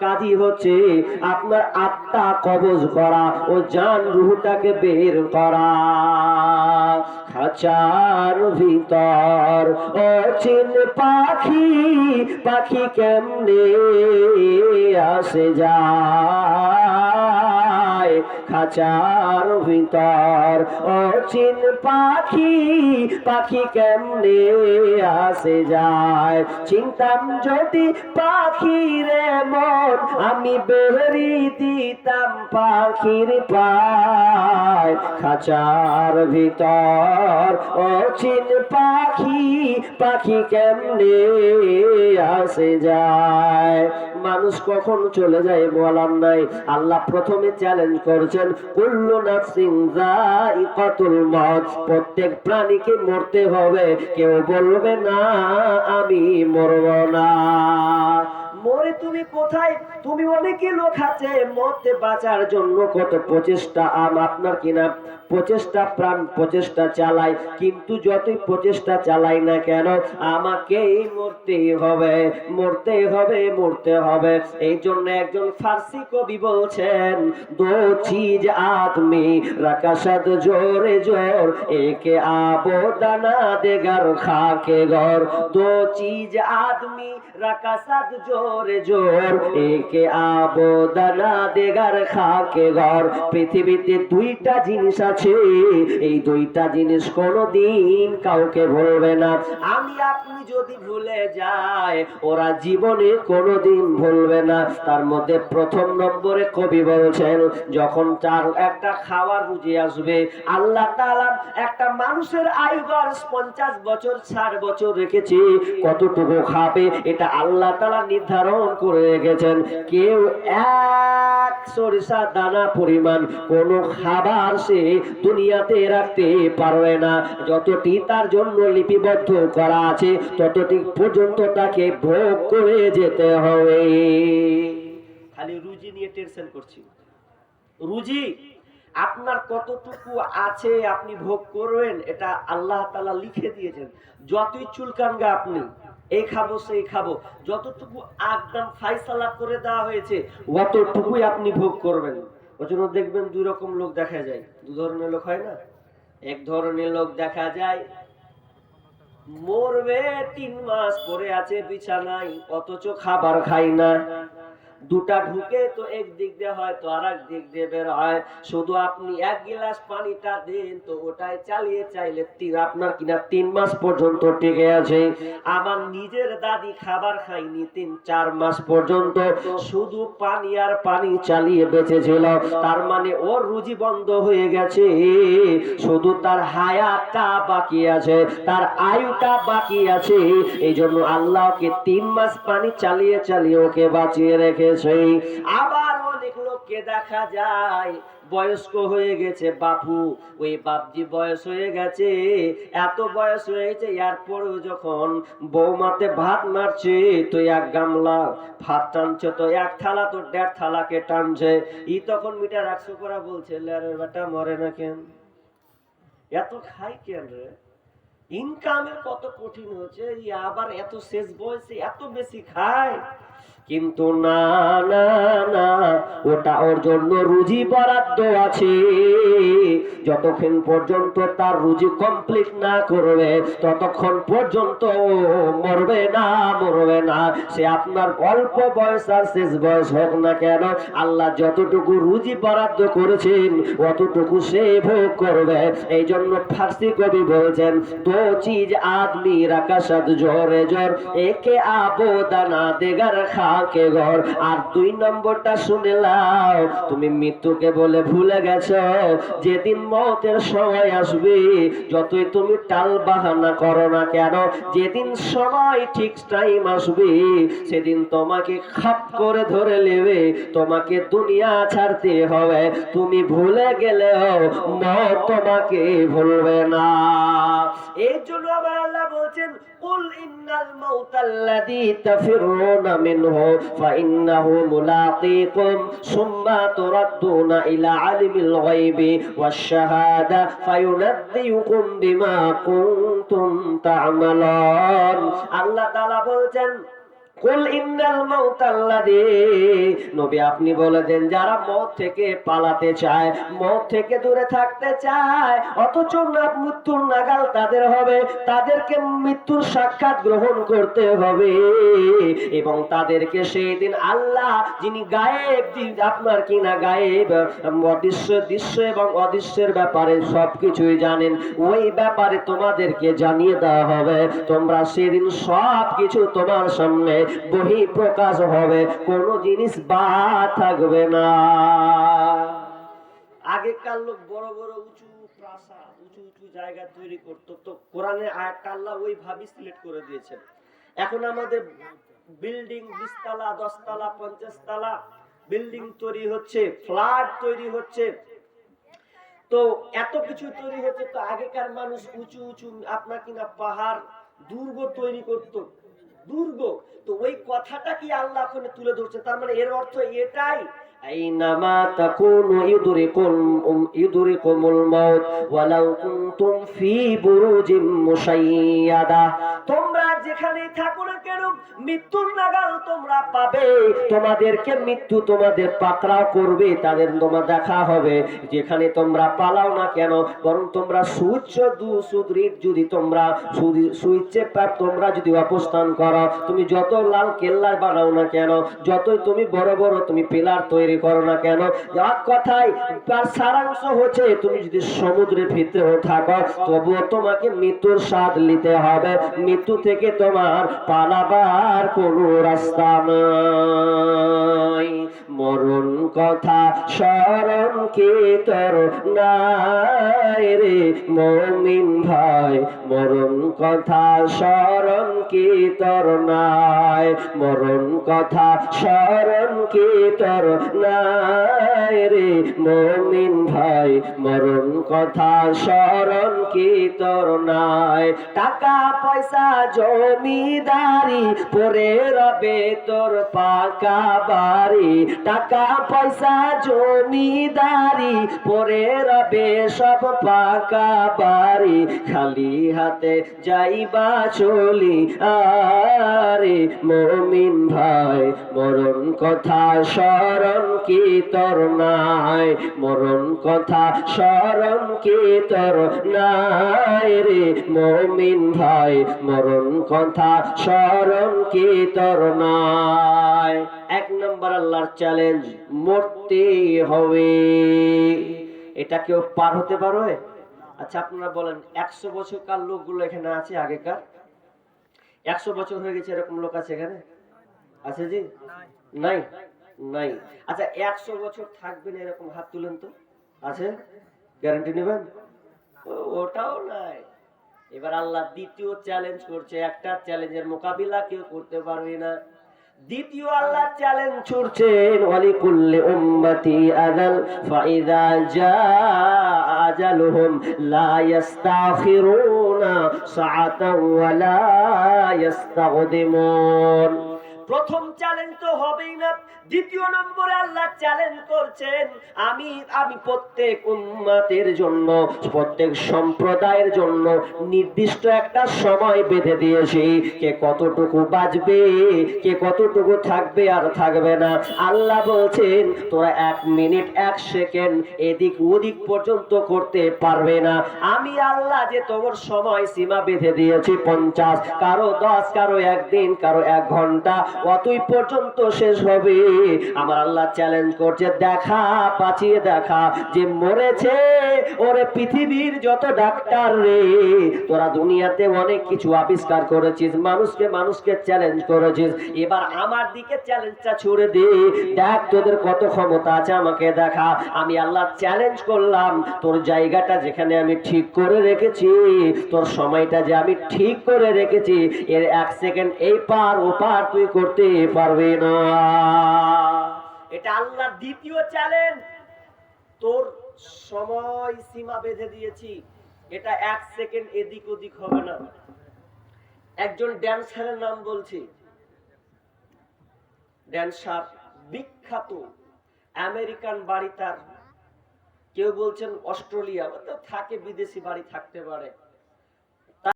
কাজই হচ্ছে আপনার আত্মা কবজ করা ও জান রুহটাকে বের করা। খাঁচার ভিতর অচিন পাখি পাখি কেমনে আসে যায়? খাঁচার ভিতর। ও অচিন পাখি পাখি কেমনে আসে যায়? চিন্তাম যদি পাখির মন, আমি বেরি দিতাম পাখির পায়। খাঁচার ভিতর, ও অচিন পাখি পাখি কেমনে আসে যায়? মানুষ কখন চলে যায় বলার নাই। আল্লাহ প্রথমে চ্যালেঞ্জ করছেন, কুল্লু নাফসিন যায়িকাতুল মত প্রত্যেক প্রাণীকে মরতে হবে। কেউ বলবে, না, আমি মরব না। মরে তুমি কোথায়? তুমি অনেকে লোক আছে, মরতে বাঁচার জন্য কত প্রচেষ্টা আম আপনার কিনা? প্রচেষ্টা প্রাণ, প্রচেষ্টা চালাই, কিন্তু যতই প্রচেষ্টা চালাই না কেন আমাকেই মরতে হবে মরতে হবে মরতে হবে। এই জন্য একজন ফার্সি কবি বলছেন দো চিজ আদমি, রাকাশাদ জোরে জোর, একে আবো দানা দেগার খাকে ঘর। দো চিজ আদমি, রাকাশাদ জোরে জোর, একে আবো দানা দেগার খাকে ঘর। পৃথিবীতে দুইটা জিনিস আছে, এই দুইটা জিনিস কোনোদিন কাউকে ভুলবে না। আমি আপনি যদি ভুলে যাই, ওরা জীবনে কোনোদিন ভুলবে না। তার মধ্যে প্রথম নম্বরে কবি বলছেন, যখন তার একটা খাওয়ার রুজি আসবে, আল্লাহ তাআলা একটা মানুষের আয়ু বয়স পঞ্চাশ বছর, ষাট বছর রেখেছে, কতটুকু খাবে, এটা আল্লাহ তাআলা নির্ধারণ করে রেখেছেন। কেউ এক সরিষা দানা পরিমাণ কোনো খাবার সে দুনিয়াতে রাখতে পারবে না। যতটি তার জন্য লিপিবদ্ধ করা আছে, ততটি পর্যন্ত তাকে ভোগ করে যেতে হবে। খালি রুজি নিয়ে টেনশন করছি। রুজি আপনার কতটুকু আছে আপনি ভোগ করবেন, এটা আল্লাহ তালা লিখে দিয়েছেন। যতই চুলকানগা আপনি এই খাব, সেই খাব। যতটুকু আগদাম ফাইসালা করে দেওয়া হয়েছে, অতটুকুই আপনি ভোগ করবেন। ওই জন্য দেখবেন দুই রকম লোক দেখা যায়। দু ধরনের লোক হয় না? এক ধরনের লোক দেখা যায়, মরবে তিন মাস পরে আছে বিছানায়, অথচ খাবার খাই না। দুটা ঢুকে তো এক দিক দিয়ে হয়, তো আর এক দিক দিয়ে বের হয়। শুধু আপনি এক গিলাস পানিটা দেন, তো ওটাই চালিয়ে চাইলে তিন আপনার কিনা তিন মাস পর্যন্ত টিকে আছে। আমার নিজের দাদি খাবার খাইনি তিন, চার মাস পর্যন্ত। শুধু পানি আর পানি চালিয়ে বেঁচেছিল। তার মানে ওর রুজি বন্ধ হয়ে গেছে। শুধু তার হায়াতটা বাকি আছে, তার আয়ুটা বাকি আছে। এই জন্য আল্লাহকে তিন মাস পানি চালিয়ে চালিয়ে ওকে বাঁচিয়ে রেখেছে আবার অনেক লোককে দেখা যায়, বয়স্ক হয়ে গেছে বাপু। ওই বাপজি বয়স হয়ে গেছে, এত বয়স হয়েছে, এরপরেও যখন বৌমাতে ভাত মারছে, তো এক গামলা ভাত টানছে, তো এক থালা তো দেড় থালাকে টানছে। ই তখন মিটার একশো করা বলছে লেরের বেটা, মরে না কেন? এত খাই কেন রে? ইনকামের কত কঠিন হচ্ছে আবার এত শেষ বয়সে এত বেশি খায়। কিন্তু না না না, ওটা ওর জন্য রুজি বরাদ্দ আছে। যতক্ষণ পর্যন্ত তার রুজি কমপ্লিট না করবে, ততক্ষণ পর্যন্ত মরবে না মরবে না। সে আপনার অল্প বয়স আর শেষ বয়স হোক না কেন, আল্লাহ যতটুকু রুজি বরাদ্দ করেছেন, অতটুকু সে ভোগ করবে। এই জন্য ফার্সি কবি বলছেন দো চিজ আদমি রাকাশাদ জোরে জোর, একে আবো দানা দেগার খাকে ঘর? আর দুই নম্বরটা শুনে লাও তুমি মৃত্যুকে বলে ভুলে গেছো। যেদিন মতের সময় আসবে, যতই তুমি টাল বাহানা করো না কেন, যেদিন সময় ঠিক টাইম আসবে, সেদিন তোমাকে খাপ করে ধরে নেবে। তোমাকে দুনিয়া ছাড়তে হবে। তুমি ভুলে গেলেও মত তোমাকে ভুলবে না। এই জন্য আবার আল্লাহ বলছেন, কুল ইন্নাল মাউতাল্লাযী তাফিরুনা মিনহু ফাইন্নাহু মুলাকীকুম সুম্মা তুরাদ্দুনা ইলা আলিমিল গায়বি ওয়াশ শাহাদা বিমা কুনতুম তা'মালুন। আল্লাহ তাআলা বলছেন কুল ইন্নাল মাউতাল্লাযী নবী আপনি বলে দেন যারা থেকে পালাতে চায় থেকে দূরে থাকতে চায়, অথচ না মৃত্যুর নাগাল তাদের হবে, তাদেরকে মৃত্যুর সাক্ষাৎ গ্রহণ করতে হবে। এবং তাদেরকে সেই দিন আল্লাহ, যিনি গায়েব আপনার কিনা গায়েব, অদৃশ্য দৃশ্য এবং অদৃশ্যের ব্যাপারে সবকিছুই জানেন, ওই ব্যাপারে তোমাদেরকে জানিয়ে দেওয়া হবে। তোমরা সেদিন সব কিছু তোমার সামনে বহি প্রকাশ হবে, কোনো জিনিস বাদ থাকবে না। আগেকার লোক বড় বড় উঁচু প্রাসাদ, উঁচু উঁচু জায়গা তৈরি করতো। তো কোরআনে আয়াতটা আল্লাহ ওইভাবেই সিলেক্ট করে দিয়েছেন। এখন আমাদের বিল্ডিং বিশতলা, দশতলা পঞ্চাশ তলা বিল্ডিং তৈরি হচ্ছে, ফ্ল্যাট তৈরি হচ্ছে। তো এত কিছু তৈরি হচ্ছে, তো আগেকার মানুষ উঁচু উঁচু আপনার কিনা পাহাড়, দুর্গ তৈরি করত। দুর্গ তো ওই কথাটা কি আল্লাহ তুলে ধরছে? তার মানে এর অর্থ এটাই আইনামা তাকুনু ইউদরিকুম ইউদরিকুমুল মাউত, ওয়ালাউ কুনতুম ফি বুরুজিম মুশাইয়াদা। তোমরা যেখানেই থাকো কেন, মৃত্যুর নাগাল তোমরা পাবে। তোমাদেরকে মৃত্যু তোমাদের পাকড়াও করবে, তাদের তোমার দেখা হবে। যেখানে তোমরা পালাও না কেন, বরং তোমরা সুউচ্চ দু সুদৃঢ় যদি তোমরা সুইচে তোমরা যদি অবস্থান করো, তুমি যত লাল কেল্লা বানাও না কেন, যতই তুমি বড় বড় তুমি পিলার তৈরি করো না কেন? এক কথাই তার সারাংশ হচ্ছে তুমি যদি সমুদ্রের ভিতরেও থাকো, তবুও তোমাকে মৃত্যুর স্বাদ নিতে হবে। মৃত্যু থেকে তোমার পালাবার কোনো রাস্তা নাই। মরণ কথা স্মরণ কে তোর নাই রে মমিন ভাই? মরণ কথা স্মরণ কে তোর নাই? মরণ কথা স্মরণ কে তোর নাই রে মমিন ভাই, মরণ কথা স্মরণ কে তোর নাই? টাকা, পয়সা, জমিদারি, পরে রবে তোর পাকা বাড়ি। টাকা, পয়সা, জমিদারি, পরে রবে সব পাকা বাড়ি। খালি হাতে যাইবা চলি, আরে মমিন ভাই, মরণ কথা স্মরণ কি তোর নাই। মরণ কথা স্মরণ কি তোর নাই রে মমিন ভাই। মরণ কথা স্মরণ কি তোর নাই। এক নম্বর আল্লাহর চ্যালেঞ্জ মরতে হবে। এটা কেউ পার হতে পারবে আচ্ছা আপনারা বলেন, একশো বছরকার লোকগুলো এখানে আছে আগেকার? একশো বছর হয়ে গেছে এরকম লোক আছে এখানে? আছে জি? নাই? নাই। আচ্ছা একশো বছর থাকবেন এরকম হাত তুলেন তো। আছে গ্যারান্টি নেবেন? ওটাও নাই। এবার আল্লাহ দ্বিতীয় চ্যালেঞ্জ করছে। একটা চ্যালেঞ্জের মোকাবিলা কেউ করতে পারবে না। দ্বিতীয় আল্লাহ চ্যালেঞ্জ ছুড়ছেন ওয়ালিকুল্লি উম্মতি আদাল ফাইদা জা আজালুহুম লা ইস্তাখিরুনা সাআতাও ওয়া লা ইস্তাগদিমুন। প্রথম চ্যালেঞ্জ তো হবেই না, দ্বিতীয় নম্বরে আল্লাহ চ্যালেঞ্জ করছেন, আমি আমি প্রত্যেক উম্মতের জন্য, প্রত্যেক সম্প্রদায়ের জন্য নির্দিষ্ট একটা সময় বেঁধে দিয়েছি। কে কতটুকু বাঁচবে, কে কতটুকু থাকবে আর থাকবে না। আল্লাহ বলছেন, তোরা এক মিনিট, এক সেকেন্ড এদিক ওদিক পর্যন্ত করতে পারবে না। আমি আল্লাহ যে তোমার সময় সীমা বেঁধে দিয়েছি পঞ্চাশ, কারও দশ, কারও একদিন, কারও এক ঘণ্টা অতই পর্যন্ত শেষ হবে? আমার আল্লাহ চ্যালেঞ্জ করছে, দেখা পাচিয়ে দেখা। যে মরেছে, ওরে পৃথিবীর যত ডাক্তার রে, তোরা দুনিয়াতে অনেক কিছু আবিষ্কার করেছিস, মানুষকে মানুষকে চ্যালেঞ্জ করেছিস। এবার আমার দিকে চ্যালেঞ্জটা ছুড়ে দে। দেখ তোদের কত ক্ষমতা আছে, আমাকে দেখা। আমি আল্লাহ চ্যালেঞ্জ করলাম, তোর জায়গাটা যেখানে আমি ঠিক করে রেখেছি, তোর সময়টা যে আমি ঠিক করে রেখেছি, এর এক সেকেন্ড এই পার, ও পার তুই করতে পারবে না। এটা আল্লাহর দ্বিতীয় চ্যালেঞ্জ তোর সময় সীমা বেঁধে দিয়েছি। এটা এক সেকেন্ড এদিক ওদিক হবে না। একজন ড্যান্সারের নাম বলছি। ড্যান্সার বিখ্যাত আমেরিকান বাড়ি তার। কেউ বলছেন অস্ট্রেলিয়া। থাকে বিদেশি বাড়ি থাকতে পারে।